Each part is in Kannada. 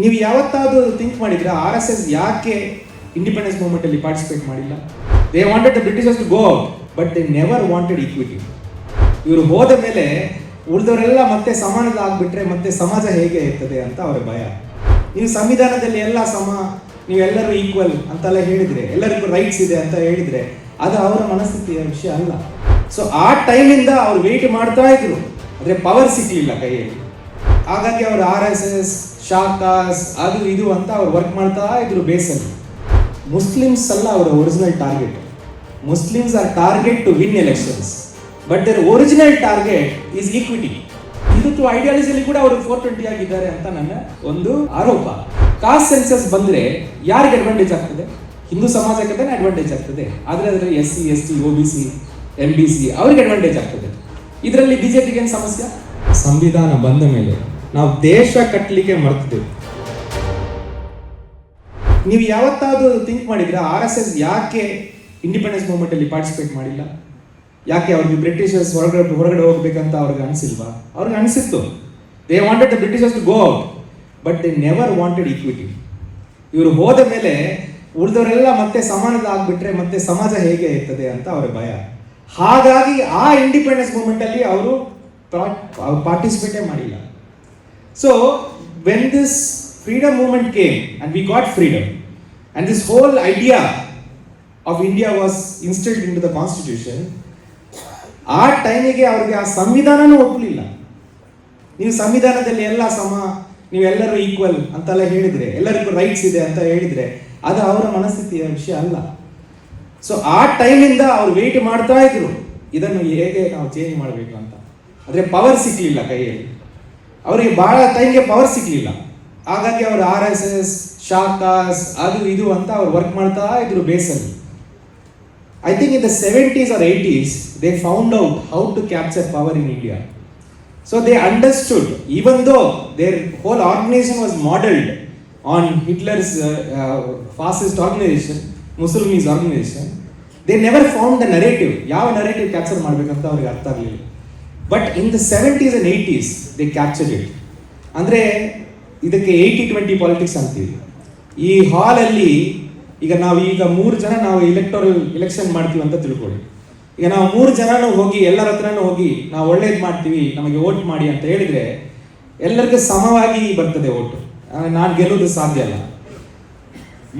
ನೀವು ಯಾವತ್ತಾದರೂ ಥಿಂಕ್ ಮಾಡಿದ್ರೆ ಆರ್ ಎಸ್ ಎಸ್ ಯಾಕೆ ಇಂಡಿಪೆಂಡೆನ್ಸ್ ಮೂವ್ಮೆಂಟ್ ಅಲ್ಲಿ ಪಾರ್ಟಿಸಿಪೇಟ್ ಮಾಡಿಲ್ಲ? They wanted the Britishers to go but they never wanted equity ಇವರು ಹೋದ ಮೇಲೆ ಉಳಿದವರೆಲ್ಲ ಮತ್ತೆ ಸಮಾನದ ಆಗ್ಬಿಟ್ರೆ ಮತ್ತೆ ಸಮಾಜ ಹೇಗೆ ಇರ್ತದೆ ಅಂತ ಅವರ ಭಯ. ನೀವು ಸಂವಿಧಾನದಲ್ಲಿ ಎಲ್ಲ ಸಮ ನೀವೆಲ್ಲರೂ ಈಕ್ವಲ್ ಅಂತೆಲ್ಲ ಹೇಳಿದ್ರೆ, ಎಲ್ಲರಿಗೂ ರೈಟ್ಸ್ ಇದೆ ಅಂತ ಹೇಳಿದ್ರೆ, ಅದು ಅವರ ಮನಸ್ಥಿತಿಯ ವಿಷಯ ಅಲ್ಲ. ಸೊ ಆ ಟೈಮಿಂದ ಅವ್ರು ವೆಯ್ಟ್ ಮಾಡ್ತಾ ಇದ್ರು. ಅಂದ್ರೆ ಪವರ್ ಸಿಗ್ಲಿಲ್ಲ ಕೈಯಲ್ಲಿ. ಹಾಗಾಗಿ ಅವರು ಆರ್ ಎಸ್ ಎಸ್ ಶಾಕಾಸ್ ಅದು ಇದು ಅಂತ ಅವ್ರು ವರ್ಕ್ ಮಾಡ್ತಾ ಇದ್ರು ಬೇಸಲ್ಲಿ ಮುಸ್ಲಿಮ್ಸ್ ಅಲ್ಲ ಅವರ original target Muslims are target to win elections but their original target is equity Hindutva ಐಡಿಯಾಲಜಿಯಲ್ಲಿ ಕೂಡ ಅವರು ಫೋರ್ ಟ್ವೆಂಟಿ ಆಗಿದ್ದಾರೆ ಅಂತ ನನ್ನ ಒಂದು ಆರೋಪ. ಕಾಸ್ಟ್ ಸೆನ್ಸಸ್ ಬಂದ್ರೆ ಯಾರಿಗೆ ಅಡ್ವಾಂಟೇಜ್ ಆಗ್ತದೆ? ಹಿಂದೂ ಸಮಾಜಕ್ಕೆ ಅಡ್ವಾಂಟೇಜ್ ಆಗ್ತದೆ. ಆದರೆ ಅದರಲ್ಲಿ S C S T O B C M B C ಅವ್ರಿಗೆ ಅಡ್ವಾಂಟೇಜ್ ಆಗ್ತದೆ. ಇದರಲ್ಲಿ ಬಿಜೆಪಿಗೆ ಏನು ಸಮಸ್ಯೆ? ಸಂವಿಧಾನ ಬಂದ ಮೇಲೆ ನಾವು ದೇಶ ಕಟ್ಟಲಿಕ್ಕೆ ಮರ್ತಿದ್ದೇವೆ. ನೀವು ಯಾವತ್ತಾದರೂ ಥಿಂಕ್ ಮಾಡಿದ್ರೆ ಆರ್ ಎಸ್ ಎಸ್ ಯಾಕೆ ಇಂಡಿಪೆಂಡೆನ್ಸ್ ಮೂವ್ಮೆಂಟ್ ಅಲ್ಲಿ ಪಾರ್ಟಿಸಿಪೇಟ್ ಮಾಡಿಲ್ಲ? ಯಾಕೆ ಅವ್ರಿಗೆ ಬ್ರಿಟಿಷರ್ಸ್ ಹೊರಗಡೆ ಹೊರಗಡೆ ಹೋಗ್ಬೇಕಂತ ಅವ್ರಿಗೆ ಅನಿಸಿಲ್ವಾ? ಅವ್ರಿಗೆ ಅನಿಸಿತ್ತು. They wanted the Britishers to go out but they never wanted equity ಇವರು ಹೋದ ಮೇಲೆ ಉಳಿದವರೆಲ್ಲ ಮತ್ತೆ ಸಮಾನದ ಆಗ್ಬಿಟ್ರೆ ಮತ್ತೆ ಸಮಾಜ ಹೇಗೆ ಇರ್ತದೆ ಅಂತ ಅವರ ಭಯ. ಹಾಗಾಗಿ ಆ ಇಂಡಿಪೆಂಡೆನ್ಸ್ ಮೂವ್ಮೆಂಟ್ ಅಲ್ಲಿ ಅವರು ಪಾರ್ಟಿಸಿಪೇಟೇ ಮಾಡಿಲ್ಲ. So when this freedom movement came, and we got freedom and this whole idea of India was instilled in the constitution ಆ ಟೈಮಿಗೆ ಅವ್ರಿಗೆ ಆ ಸಂವಿಧಾನನೂ ಒಪ್ಪಲಿಲ್ಲ. ನೀವು ಸಂವಿಧಾನದಲ್ಲಿ ಎಲ್ಲ ಸಮ ನೀವೆಲ್ಲರೂ ಈಕ್ವಲ್ ಅಂತೆಲ್ಲ ಹೇಳಿದ್ರೆ, ಎಲ್ಲರಿಗೂ ರೈಟ್ಸ್ ಇದೆ ಅಂತ ಹೇಳಿದ್ರೆ, ಅದು ಅವರ ಮನಸ್ಥಿತಿಯ ವಿಷಯ ಅಲ್ಲ. ಸೊ ಆ ಟೈಮಿಂದ ಅವ್ರು ವೆಯ್ಟ್ ಮಾಡ್ತಾ ಇದ್ರು. ಇದನ್ನು ಹೇಗೆ ನಾವು ಚೇಂಜ್ ಮಾಡಬೇಕು ಅಂತ. ಆದರೆ ಪವರ್ ಸಿಕ್ಕಲಿಲ್ಲ ಕೈಯಲ್ಲಿ. ಅವರಿಗೆ ಭಾಳ ಟೈಮ್ಗೆ ಪವರ್ ಸಿಗಲಿಲ್ಲ. ಹಾಗಾಗಿ ಅವರು ಆರ್ ಎಸ್ ಎಸ್ ಶಾಖಾಸ್ ಅದು ಇದು ಅಂತ ಅವ್ರು ವರ್ಕ್ ಮಾಡ್ತಾ ಇದ್ರು ಬೇಸಲ್ಲಿ I think in the seventies or eighties they found out how to capture power in India so they understood even though their whole organisation was modelled on Hitler's fastest organisation Mussolini's organisation they never found the narrative ಯಾವ ನರೇಟಿವ್ ಕ್ಯಾಪ್ಚರ್ ಮಾಡಬೇಕಂತ ಅವ್ರಿಗೆ ಅರ್ಥ ಆಗಲಿಲ್ಲ. But in the seventies and eighties they capture it ಅಂದರೆ ಇದಕ್ಕೆ ಏಯ್ಟಿ ಟ್ವೆಂಟಿ ಪಾಲಿಟಿಕ್ಸ್ ಅಂತೀವಿ. ಈ ಹಾಲಲ್ಲಿ ಈಗ ನಾವು ಈಗ ಮೂರು ಜನ ನಾವು ಇಲೆಕ್ಟೋರಲ್ ಎಲೆಕ್ಷನ್ ಮಾಡ್ತೀವಿ ಅಂತ ತಿಳ್ಕೊಳ್ಳಿ. ಈಗ ನಾವು ಮೂರು ಜನನೂ ಹೋಗಿ ಎಲ್ಲರ ಹತ್ರನೂ ಹೋಗಿ ನಾವು ಒಳ್ಳೇದು ಮಾಡ್ತೀವಿ, ನಮಗೆ ಓಟ್ ಮಾಡಿ ಅಂತ ಹೇಳಿದರೆ ಎಲ್ಲರಿಗೂ ಸಮವಾಗಿ ಬರ್ತದೆ ಓಟು ನಾನು ಗೆಲ್ಲೋದು ಸಾಧ್ಯ ಅಲ್ಲ.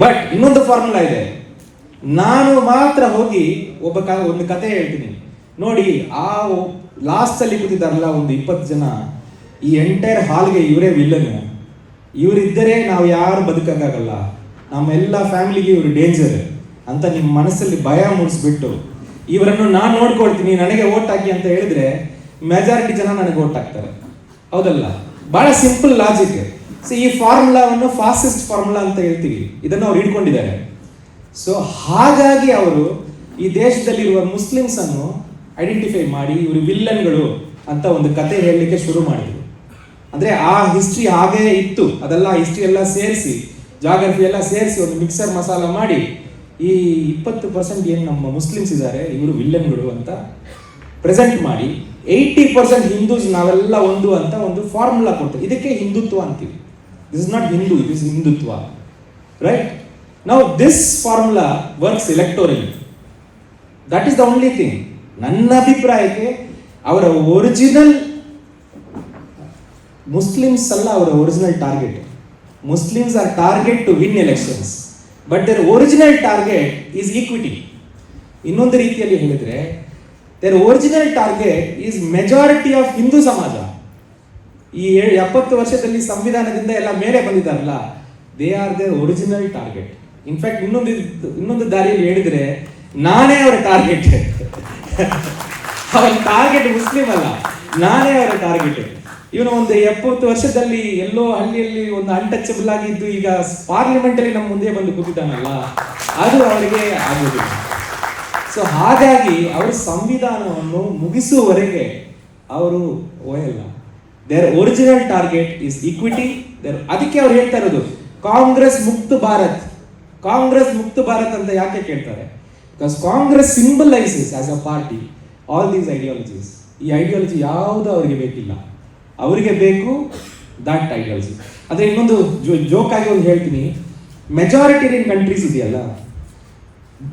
ಬಟ್ ಇನ್ನೊಂದು ಫಾರ್ಮುಲಾ ಇದೆ. ನಾನು ಮಾತ್ರ ಹೋಗಿ ಒಬ್ಬ ಕ, ಒಂದು ಕತೆ ಹೇಳ್ತೀನಿ. ನೋಡಿ, ಆ ಲಾಸ್ಟ್ ಅಲ್ಲಿ ಕೂತಿದ್ದಾರಲ್ಲ ಒಂದು ಇಪ್ಪತ್ತು ಜನ, ಈ ಎಂಟೈರ್ ಹಾಲ್ಗೆ ಇವರೇ ವಿಲ್ಲನ್ ಇವರಿದ್ದರೆ ನಾವು ಯಾರು ಬದುಕಕ್ಕಾಗಲ್ಲ ನಮ್ಮೆಲ್ಲ ಫ್ಯಾಮಿಲಿಗೆ ಇವರು ಡೇಂಜರ್ ಅಂತ ನಿಮ್ಮ ಮನಸ್ಸಲ್ಲಿ ಭಯ ಮೂಡಿಸ್ಬಿಟ್ಟು, ಇವರನ್ನು ನಾನು ನೋಡ್ಕೊಳ್ತೀನಿ, ನನಗೆ ಓಟ್ ಹಾಕಿ ಅಂತ ಹೇಳಿದ್ರೆ ಮೆಜಾರಿಟಿ ಜನ ನನಗೆ ಓಟ್ ಹಾಕ್ತಾರೆ. ಹೌದಲ್ಲ? ಬಹಳ ಸಿಂಪಲ್ ಲಾಜಿಕ್ ಸೊ ಈ ಫಾರ್ಮುಲಾವನ್ನು ಫಾಸ್ಟೆಸ್ಟ್ ಫಾರ್ಮುಲಾ ಅಂತ ಹೇಳ್ತೀವಿ. ಇದನ್ನು ಅವ್ರು ಹಿಡ್ಕೊಂಡಿದ್ದಾರೆ. ಸೊ ಹಾಗಾಗಿ ಅವರು ಈ ದೇಶದಲ್ಲಿರುವ ಮುಸ್ಲಿಮ್ಸ್ ಅನ್ನು ಐಡೆಂಟಿಫೈ ಮಾಡಿ ಇವರು ವಿಲ್ಲನ್ಗಳು ಅಂತ ಒಂದು ಕತೆ ಹೇಳಲಿಕ್ಕೆ ಶುರು ಮಾಡಿದ್ರು. ಅಂದ್ರೆ ಆ ಹಿಸ್ಟ್ರಿ ಹಾಗೇ ಇತ್ತು. ಅದೆಲ್ಲ ಹಿಸ್ಟ್ರಿ ಎಲ್ಲ ಸೇರಿಸಿ ಜಾಗ್ರಫಿ ಎಲ್ಲ ಸೇರಿಸಿ ಒಂದು ಮಿಕ್ಸರ್ ಮಸಾಲ ಮಾಡಿ, ಈ ಇಪ್ಪತ್ತು ಪರ್ಸೆಂಟ್ ಏನು ನಮ್ಮ ಮುಸ್ಲಿಮ್ಸ್ ಇದ್ದಾರೆ ಇವರು ವಿಲ್ಲನ್ಗಳು ಅಂತ ಪ್ರೆಸೆಂಟ್ ಮಾಡಿ ಏಯ್ಟಿ ಪರ್ಸೆಂಟ್ ಹಿಂದೂಸ್ ನಾವೆಲ್ಲ ಒಂದು ಅಂತ ಒಂದು ಫಾರ್ಮುಲಾ ಕೊಡ್ತೇವೆ ಇದಕ್ಕೆ ಹಿಂದುತ್ವ ಅಂತೀವಿ. This is not Hindu it is Hindutva. Right ನಾವು this formula works electoral that is the only thing ನನ್ನ ಅಭಿಪ್ರಾಯಕ್ಕೆ ಅವರ ಒರಿಜಿನಲ್ ಮುಸ್ಲಿಮ್ಸ್ ಅಲ್ಲ ಅವರ original target Muslims are target to win elections but their original target is equity ಇನ್ನೊಂದು ರೀತಿಯಲ್ಲಿ ಹೇಳಿದ್ರೆ their original target is majority of Hindu ಸಮಾಜ ಈ ಎಪ್ಪತ್ತು ವರ್ಷದಲ್ಲಿ ಸಂವಿಧಾನದಿಂದ ಎಲ್ಲ ಮೇಲೆ ಬಂದಿದ್ದಾರಲ್ಲ they are their original target in fact ಇನ್ನೊಂದು ಇನ್ನೊಂದು ದಾರಿಯಲ್ಲಿ ಹೇಳಿದ್ರೆ ನಾನೇ ಅವರ ಟಾರ್ಗೆಟ್ ಅವನ ಟಾರ್ಗೆಟ್ ಮುಸ್ಲಿಂ ಅಲ್ಲ. ನಾನೇ ಅವರ ಟಾರ್ಗೆಟ್ ಇವನು ಒಂದು ಎಪ್ಪತ್ತು ವರ್ಷದಲ್ಲಿ ಎಲ್ಲೋ ಹಳ್ಳಿಯಲ್ಲಿ ಒಂದು ಅನ್ಟಚಬಲ್ ಆಗಿದ್ದು ಈಗ ಪಾರ್ಲಿಮೆಂಟ್ ಅಲ್ಲಿ ನಮ್ಮ ಮುಂದೆ ಬಂದು ಕೂತಿದ್ದಾನಲ್ಲ, ಅದು ಅವರಿಗೆ ಆಗೋದಿಲ್ಲ ಸೊ ಹಾಗಾಗಿ ಅವರು ಸಂವಿಧಾನವನ್ನು ಮುಗಿಸುವವರೆಗೆ ಅವರು ಒಯ್ಯಲ್ಲ. Their original target is equity their ಅದಕ್ಕೆ ಅವ್ರು ಹೇಳ್ತಾ ಇರೋದು, ಕಾಂಗ್ರೆಸ್ ಮುಕ್ತ ಭಾರತ್. ಕಾಂಗ್ರೆಸ್ ಮುಕ್ತ ಭಾರತ್ ಅಂತ ಯಾಕೆ ಕೇಳ್ತಾರೆ? Because Congress symbolises as a party all these ideologies ಈ ಐಡಿಯಾಲಜಿ ಯಾವುದು ಅವರಿಗೆ ಬೇಕಿಲ್ಲ. ಅವರಿಗೆ ಬೇಕು ದಟ್ ಐಡಿಯಾಲಜಿ ಅದೇ ಇನ್ನೊಂದು ಜೋಕ್ ಆಗಿ ಒಂದು ಹೇಳ್ತೀನಿ. ಮೆಜಾರಿಟೇರಿಯನ್ ಕಂಟ್ರೀಸ್ ಇದೆಯಲ್ಲ,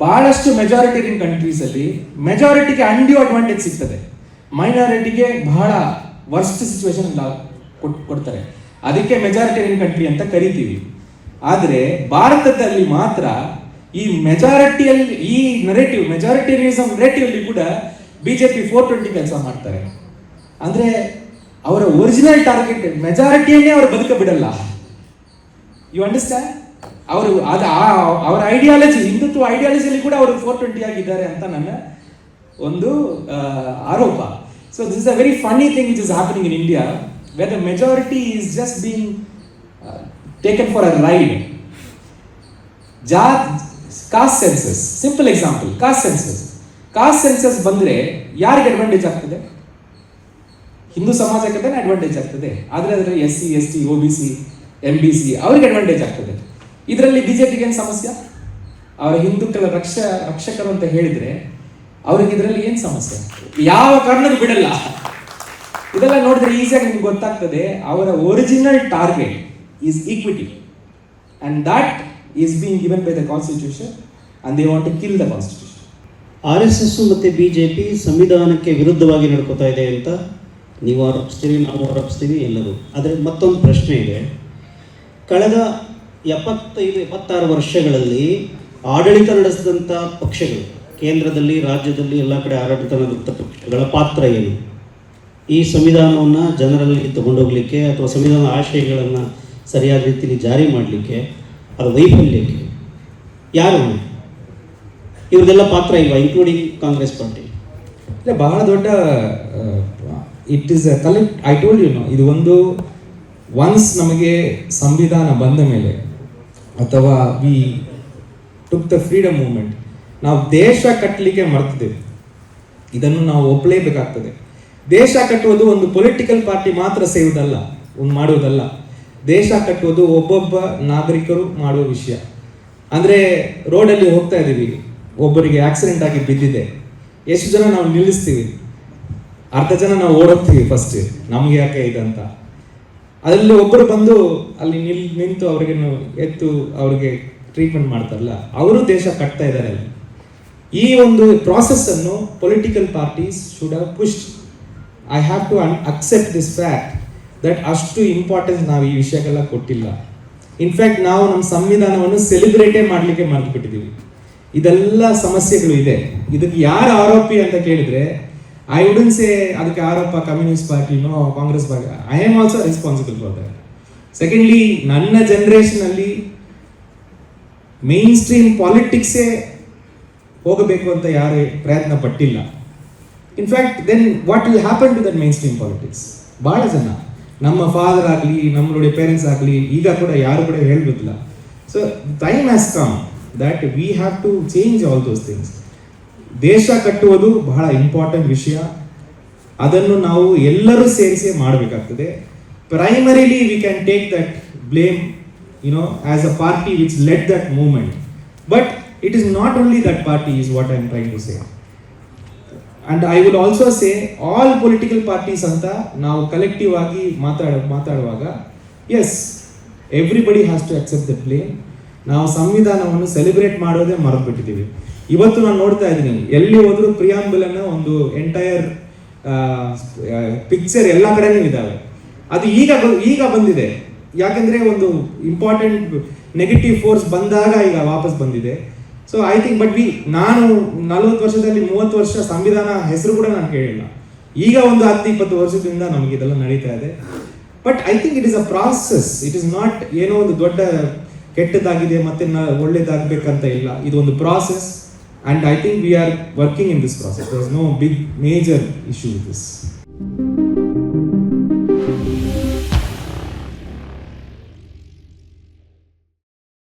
ಬಹಳಷ್ಟು ಮೆಜಾರಿಟೇರಿಯನ್ ಕಂಟ್ರೀಸ್ ಅಲ್ಲಿ ಮೆಜಾರಿಟಿಗೆ ಅಂಡ್ಯೂ ಅಡ್ವಾಂಟೇಜ್ ಸಿಗ್ತದೆ. ಮೈನಾರಿಟಿಗೆ ಬಹಳ ವರ್ಸ್ಟ್ ಸಿಚುವೇಶನ್ ಕೊಡ್ತಾರೆ. ಅದಕ್ಕೆ ಮೆಜಾರಿಟೇರಿಯನ್ ಕಂಟ್ರಿ ಅಂತ ಕರಿತೀವಿ. ಆದರೆ ಭಾರತದಲ್ಲಿ ಮಾತ್ರ ಈ ಮೆಜಾರಿಟಿಯಲ್ಲಿ ಈ ನರೇಟಿವ್ ಮೆಜಾರಿಟೇರಿಯನಿಸಮ್ ನರೇಟಿವ್ ಅಲ್ಲಿ ಕೂಡ ಬಿಜೆಪಿ ಫೋರ್ ಟ್ವೆಂಟಿ ಕೆಲಸ ಮಾಡ್ತಾರೆ. ಅಂದ್ರೆ ಅವರ ಒರಿಜಿನಲ್ ಟಾರ್ಗೆಟ್ ಮೆಜಾರಿಟಿಯನ್ನೇ ಅವರು ಬದುಕ ಬಿಡಲ್ಲ. ಯು ಅಂಡರ್ಸ್ಟ್ಯಾಂಡ್ ಅವರು ಅದು ಅವರ ಐಡಿಯಾಲಜಿ ಹಿಂದುತ್ವ ಐಡಿಯಾಲಜಿಯಲ್ಲಿ ಕೂಡ ಅವರು ಫೋರ್ ಟ್ವೆಂಟಿ ಆಗಿದ್ದಾರೆ ಅಂತ ನನ್ನ ಒಂದು ಆರೋಪ. So this is a very funny thing it is happening in India where the majority is just being taken for a ride Jath caste census simple example caste census caste census ಬಂದ್ರೆ ಯಾರಿಗೆ ಅಡ್ವಾಂಟೇಜ್ ಆಗ್ತದೆ? ಹಿಂದೂ ಸಮಾಜಕ್ಕೆ ತಾನೇ ಅಡ್ವಾಂಟೇಜ್ ಆಗ್ತದೆ. ಆದರೆ ಅದರಲ್ಲಿ S C S T O B C M B C ಅವ್ರಿಗೆ ಅಡ್ವಾಂಟೇಜ್ ಆಗ್ತದೆ. ಇದರಲ್ಲಿ ಬಿಜೆಪಿಗೆ ಏನು ಸಮಸ್ಯೆ? ಅವರ ಹಿಂದೂಗಳ ರಕ್ಷ, ರಕ್ಷಕರು ಅಂತ ಹೇಳಿದ್ರೆ ಅವ್ರಿಗೆ ಇದರಲ್ಲಿ ಏನು ಸಮಸ್ಯೆ? ಯಾವ ಕಾರಣಕ್ಕೂ ಬಿಡಲ್ಲ. ಇದೆಲ್ಲ ನೋಡಿದ್ರೆ ಈಸಿಯಾಗಿ ನಿಮ್ಗೆ ಗೊತ್ತಾಗ್ತದೆ. ಅವರ original target is equity and that is being given by the constitution and they want to kill the constitution R S S ಮತ್ತು ಬಿ ಜೆ ಪಿ ಸಂವಿಧಾನಕ್ಕೆ ವಿರುದ್ಧವಾಗಿ ನಡ್ಕೋತಾ ಇದೆ ಅಂತ ನೀವು ಆರೋಪಿಸ್ತೀವಿ ನಾವು ಆರೋಪಿಸ್ತೀವಿ ಎಲ್ಲರೂ. ಆದರೆ ಮತ್ತೊಂದು ಪ್ರಶ್ನೆ ಇದೆ. ಕಳೆದ ಎಪ್ಪತ್ತೈದು, ಎಪ್ಪತ್ತಾರು ವರ್ಷಗಳಲ್ಲಿ ಆಡಳಿತ ನಡೆಸಿದಂಥ ಪಕ್ಷಗಳು, ಕೇಂದ್ರದಲ್ಲಿ, ರಾಜ್ಯದಲ್ಲಿ ಎಲ್ಲ ಕಡೆ ಆಡಳಿತ ನಡೆದಂಥ ಪಕ್ಷಗಳ ಪಾತ್ರ ಏನು? ಈ ಸಂವಿಧಾನವನ್ನು ಜನರಲ್ಲಿ ತಗೊಂಡೋಗ್ಲಿಕ್ಕೆ ಅಥವಾ ಸಂವಿಧಾನ ಆಶಯಗಳನ್ನು ಸರಿಯಾದ ರೀತಿಯಲ್ಲಿ ಜಾರಿ ಮಾಡಲಿಕ್ಕೆ ಅದು ವೈಫಲ್ಯಕ್ಕೆ ಯಾರು? ಇವ್ರದೆಲ್ಲ ಪಾತ್ರ ಇಲ್ವಾ ಇನ್ಕ್ಲೂಡಿಂಗ್ ಕಾಂಗ್ರೆಸ್ ಪಾರ್ಟಿ ಇಲ್ಲ, ಬಹಳ ದೊಡ್ಡ it is a collect I told you know ಇದು ಒಂದು ಒನ್ಸ್ ನಮಗೆ ಸಂವಿಧಾನ ಬಂದ ಮೇಲೆ ಅಥವಾ we took the freedom movement ನಾವು ದೇಶ ಕಟ್ಟಲಿಕ್ಕೆ ಮರ್ತಿದ್ದೇವೆ. ಇದನ್ನು ನಾವು ಒಪ್ಪಲೇಬೇಕಾಗ್ತದೆ. ದೇಶ ಕಟ್ಟುವುದು ಒಂದು ಪೊಲಿಟಿಕಲ್ ಪಾರ್ಟಿ ಮಾತ್ರ ಸೇವುದಲ್ಲ ಒಂದು ಮಾಡುವುದಲ್ಲ. ದೇಶ ಕಟ್ಟುವುದು ಒಬ್ಬೊಬ್ಬ ನಾಗರಿಕರು ಮಾಡುವ ವಿಷಯ. ಅಂದ್ರೆ ರೋಡಲ್ಲಿ ಹೋಗ್ತಾ ಇದ್ದೀವಿ. ಒಬ್ಬರಿಗೆ ಆಕ್ಸಿಡೆಂಟ್ ಆಗಿ ಬಿದ್ದಿದೆ. ಎಷ್ಟು ಜನ ನಾವು ನಿಲ್ಲಿಸ್ತೀವಿ? ಅರ್ಧ ಜನ ನಾವು ಓಡೋಗ್ತೀವಿ ಫಸ್ಟ್ ನಮ್ಗೆ ಯಾಕೆ ಇದಂತ ಅದರಲ್ಲಿ ಒಬ್ಬರು ಬಂದು ಅಲ್ಲಿ ನಿಲ್, ನಿಂತು ಅವ್ರಿಗೆ ಎತ್ತು ಅವ್ರಿಗೆ ಟ್ರೀಟ್ಮೆಂಟ್ ಮಾಡ್ತಾರಲ್ಲ, ಅವರು ದೇಶ ಕಟ್ತಾ ಇದ್ದಾರೆ ಅಲ್ಲಿ. ಈ ಒಂದು ಪ್ರಾಸೆಸ್ ಅನ್ನು political parties should have pushed I have to accept this fact that ಅಷ್ಟು ಇಂಪಾರ್ಟೆನ್ಸ್ ನಾವು ಈ ವಿಷಯಕ್ಕೆಲ್ಲ ಕೊಟ್ಟಿಲ್ಲ. ಇನ್ಫ್ಯಾಕ್ಟ್ ನಾವು ನಮ್ಮ ಸಂವಿಧಾನವನ್ನು ಸೆಲೆಬ್ರೇಟೇ ಮಾಡಲಿಕ್ಕೆ ಮರೆತು ಬಿಟ್ಟಿದ್ದೀವಿ ಇದೆಲ್ಲ ಸಮಸ್ಯೆಗಳು ಇದೆ. ಇದಕ್ಕೆ ಯಾರು ಆರೋಪಿ ಅಂತ ಕೇಳಿದ್ರೆ ಐ ವುಡನ್ ಸೇ ಅದಕ್ಕೆ ಆರೋಪ communist ಪಾರ್ಟಿನೋ Congress party I am also responsible for that secondly ನನ್ನ ಜನರೇಷನ್ ಅಲ್ಲಿ ಮೇನ್ ಸ್ಟ್ರೀಮ್ ಪಾಲಿಟಿಕ್ಸೇ ಹೋಗಬೇಕು ಅಂತ ಯಾರೇ ಪ್ರಯತ್ನ ಪಟ್ಟಿಲ್ಲ. In fact then what will happen to that mainstream politics ಭಾಳ ಜನ. ನಮ್ಮ ಫಾದರ್ ಆಗಲಿ ನಮ್ಮ ಪೇರೆಂಟ್ಸ್ ಆಗಲಿ, ಈಗ ಕೂಡ ಯಾರು ಕೂಡ ಹೇಳ್ಬಿಟ್ಲ so time has come that we have to change all those things ದೇಶ ಕಟ್ಟುವುದು ಬಹಳ ಇಂಪಾರ್ಟೆಂಟ್ ವಿಷಯ. ಅದನ್ನು ನಾವು ಎಲ್ಲರೂ ಸೇರಿಸಿ ಮಾಡಬೇಕಾಗ್ತದೆ. Primarily we can take that blame you know as a party which led that movement but it is not only that party is what I am trying to say and I will also say all political parties ಅಂತ ನಾವು ಕಲೆಕ್ಟಿವ್ ಆಗಿ ಮಾತಾಡ, ಮಾತಾಡುವಾಗ yes everybody has to accept the plain ನಾವು ಸಂವಿಧಾನವನ್ನು ಸೆಲೆಬ್ರೇಟ್ ಮಾಡೋದೇ ಮರೆತುಬಿಟ್ಟಿದ್ದೀವಿ ಇವತ್ತು ನಾನು ನೋಡ್ತಾ ಇದ್ದೀನಿ, ಎಲ್ಲಿ ಹೋದರೂ ಪ್ರಿಯಾಂಬಲ್ ಅನ್ನೋ ಒಂದು ಎಂಟೈರ್ ಪಿಕ್ಚರ್ ಎಲ್ಲ ಕಡೆನೂ ಇದ್ದಾವೆ ಅದು ಈಗ ಈಗ ಬಂದಿದೆ. ಯಾಕಂದ್ರೆ ಒಂದು ಇಂಪಾರ್ಟೆಂಟ್ ನೆಗೆಟಿವ್ ಫೋರ್ಸ್ ಬಂದಾಗ ಈಗ ವಾಪಸ್ ಬಂದಿದೆ. So I think but we ನಾನು ನಲವತ್ತು ವರ್ಷದಲ್ಲಿ ಮೂವತ್ತು ವರ್ಷ ಸಂವಿಧಾನ ಹೆಸರು ಕೂಡ ನಾನು ಕೇಳಿಲ್ಲ. ಈಗ ಒಂದು ಹತ್ತು, ಇಪ್ಪತ್ತು ವರ್ಷದಿಂದ ನಮಗೆ ಇದೆಲ್ಲ ನಡೀತಾ ಇದೆ. But I think it is a process it is not ಏನೋ ಒಂದು ದೊಡ್ಡ ಕೆಟ್ಟದಾಗಿದೆ ಮತ್ತೆ ಒಳ್ಳೇದಾಗಬೇಕಂತ ಇಲ್ಲ. ಇದು ಒಂದು process and I think we are working in this process no big major issue this